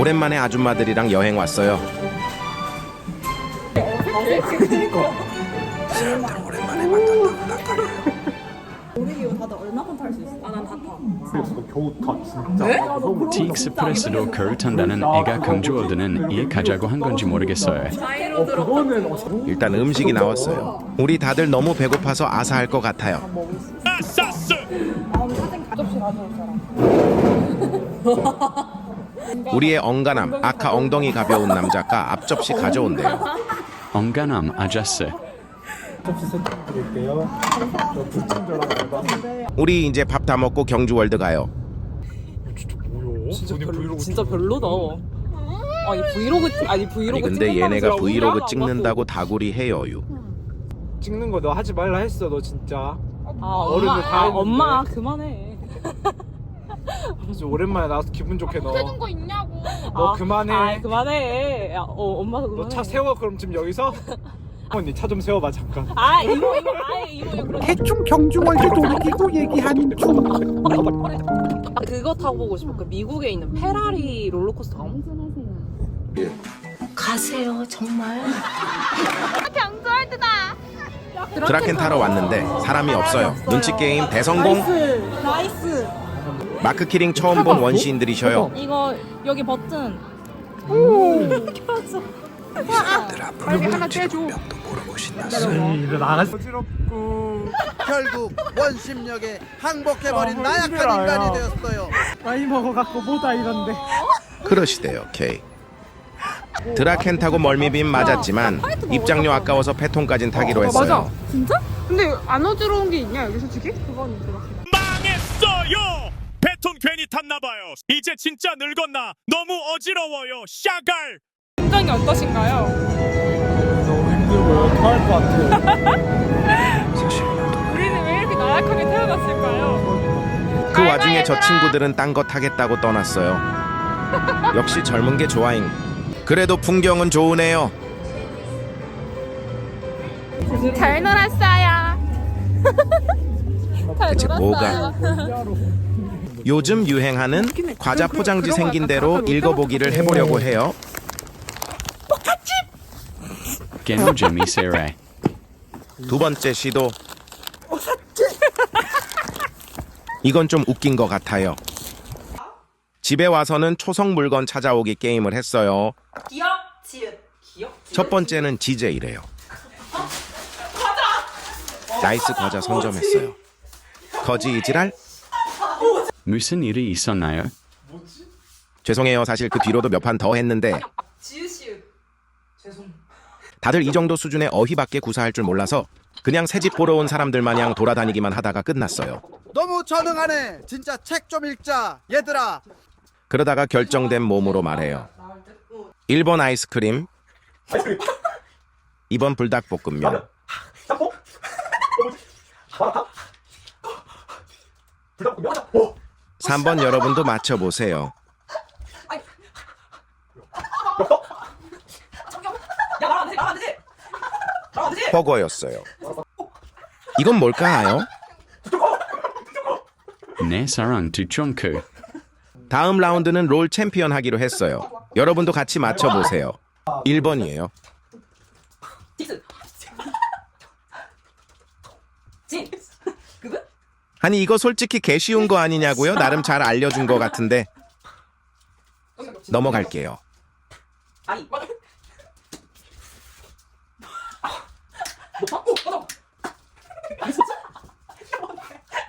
오랜만에 아줌마들이랑 여행 왔어요. 사람들 오랜만에 만난다고 낯가려요. 틱스 프레스도 그를 탄다는 애가 강조어드는 이해 가자고 한 건지 모르겠어요. 일단 음식이 나왔어요. 우리 다들 너무 배고파서 아사할 것 같아요. 우리의 엉간함, 아카 엉덩이 가벼운 남자가 앞접시 가져온대요. 엉간함 아자스. 우리 이제 밥 다 먹고 경주 월드 가요. 진짜 별로 진짜 별로다. 아니 브이로그 찍- 아니 브이로그 아니 근데 얘네가 사람 브이로그 찍는다고 다구리 해요유. 찍는 거 너 하지 말라 했어 너 진짜 아 어른들 엄마 다 아, 했는데. 엄마 그만해. 아주 오랜만에 나와서 기분 좋게 너 해준 거 있냐고. 너 아, 그만해. 아 그만해. 야, 어 엄마도 그만해. 너 차 세워 그럼 지금 여기서 언니 차 좀 세워봐 잠깐 아 이모 이모 아 이모 이거 그럼 대충 경주월드 돌리고 얘기하는 중 그거 타고 보고 싶어. 그 미국에 있는 페라리 롤러코스터. 가세요 정말 경주월드다. 드라켄 타러 왔는데 사람이 없어요. 눈치 게임 대성공. 나이스 나이스. 마크 키링 처음 본 원시인들이셔요. 이거 여기 버튼. 사람들 앞으로 지금 명도 모르고 신났어요. 나가서 어지럽고 결국 원심력에 항복해버린 아, 나약한 힘들어요. 인간이 되었어요. 나이 먹어갖고 뭐다 이런데 그러시대요, 케이. 드라켄 타고 멀미빔 맞았지만 입장료 아까워서 페통까진 타기로 했어요. 진짜? 근데 안 어지러운 게 있냐 여기 솔직히? 그건 들어. 망했어요. 베톤 괜히 탔나봐요. 이제 진짜 늙었나? 너무 어지러워요. 샤갈. 심장이 어떠신가요? 너무 힘들고요 토할 것 같아요 우리는 왜 이렇게 나약하게 태어났을까요? 그 와중에 저 친구들은 딴거 타겠다고 떠났어요. 역시 젊은 게 좋아잉. 그래도 풍경은 좋으네요. 잘 놀았어요. 잘 대체 놀았어요. 요즘 유행하는 과자 포장지 생긴 대로 읽어보기를 해보려고 해요. 두 번째 시도. 이건 좀 웃긴 것 같아요. 집에 와서는 초성 물건 찾아오기 게임을 했어요. 기억 지읒 기억. 첫 번째는 지제이래요. 나이스 과자 선점했어요. 거지 이지랄? 무슨 일이 있었나요? 죄송해요. 사실 그 뒤로도 몇 판 더 했는데 지읒 죄송. 다들 이 정도 수준의 어휘밖에 구사할 줄 몰라서 그냥 새 집 보러 온 사람들 마냥 돌아다니기만 하다가 끝났어요. 너무 전능하네. 진짜 책 좀 읽자. 얘들아. 그러다가 결정된 몸으로 말해요. 1번 아이스크림, 2번 불닭볶음면, 3번 여러분도 맞춰보세요. 버거였어요. 이건 뭘까요? 내 사랑 두쫑크. 다음 라운드는 롤 챔피언 하기로 했어요. 여러분도 같이 맞춰보세요. 1번이에요. 아니 이거 솔직히 개 쉬운 거 아니냐고요? 나름 잘 알려준 거 같은데 넘어갈게요. 아니.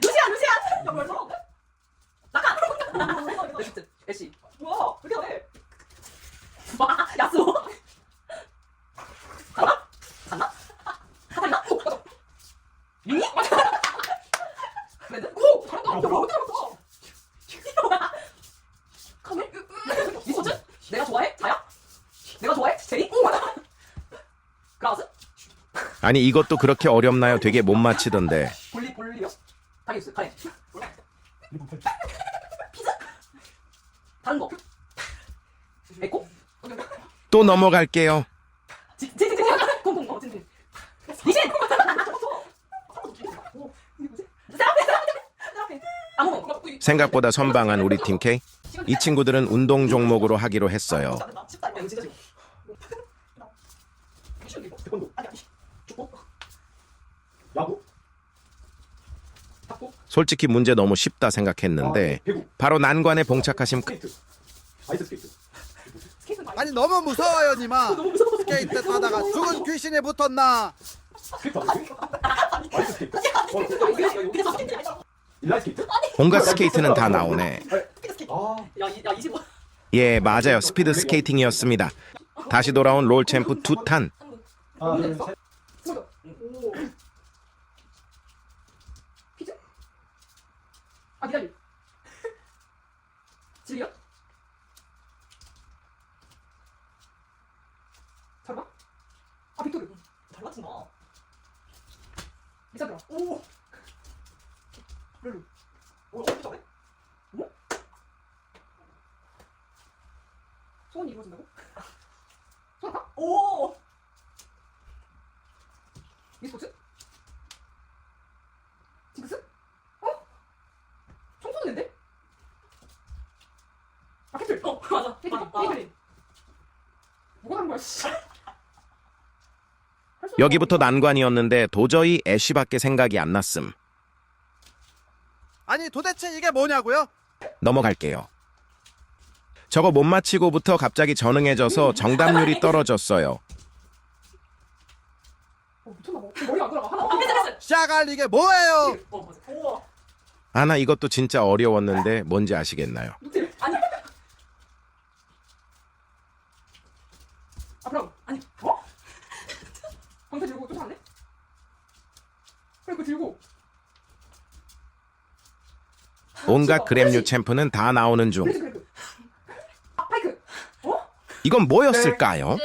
루시안 루시안. 정말 서. 나가. 애쉬. 뭐야? 그렇게 해. 와 야수. 갔나? 갔나? 갔나? 미니? 미소준? 내가 좋아해? 자야? 내가 좋아해? 제리? 맞아. 그라우스? 아니 이것도 그렇게 어렵나요? 되게 못 맞히던데. 볼리 볼리요? 다리우스 카레 피자 다른 거 에코 또 넘어갈게요. 지 지 지 지 콩콩 어 진진 니신 세라페 세라페 세라페 아무 생각보다 선방한 우리 팀 K. 이 친구들은 운동 종목으로 하기로 했어요. 솔직히 문제 너무 쉽다 생각했는데. 바로 난관에 봉착하심. 스케이트는 아니, 너무 무서워요 니마 스케이트 타다가 죽은 귀신이 붙었나 인라인 스케이트? 온갖 스케이트는 다 나오네. 아, 야, 이- 야, 25. 예, 맞아요. 스피드 스케이팅이었습니다. 다시 돌아온 롤 챔프 두 탄. 아, 둘, 셋. 오. 피자? 아, 기다려. 설마? 아, 빅토르. 달라진 마. 리사드라. 오. 룰루. 오, 어떻게 잘해? 오? 소원이 이루어진다고? 소원아? 오! 미스포츠? 징크스? 어? 청소년인데? 아 캡틀! 어 맞아 맞다 페이글린 뭐가 다른 거야 씨 할수 여기부터 난관이었는데 도저히 애쉬밖에 생각이 안 났음. 아니 도대체 이게 뭐냐고요 넘어갈게요. 저거 못 맞히고부터 갑자기 전응해져서 정답률이 떨어졌어요. 어 미쳤나 봐 머리가 안 돌아가 하나 어 패스 패스 샤갈 이게 뭐예요 어 맞아 우와 아나 이것도 진짜 어려웠는데 뭔지 아시겠나요? 노틸 아니 아 브라운 아니 어? 방패 들고 쫓아왔네? 그래 그거 들고 온갖 그램류 챔프는 다 나오는 중. 아, 어? 이건 뭐였을까요?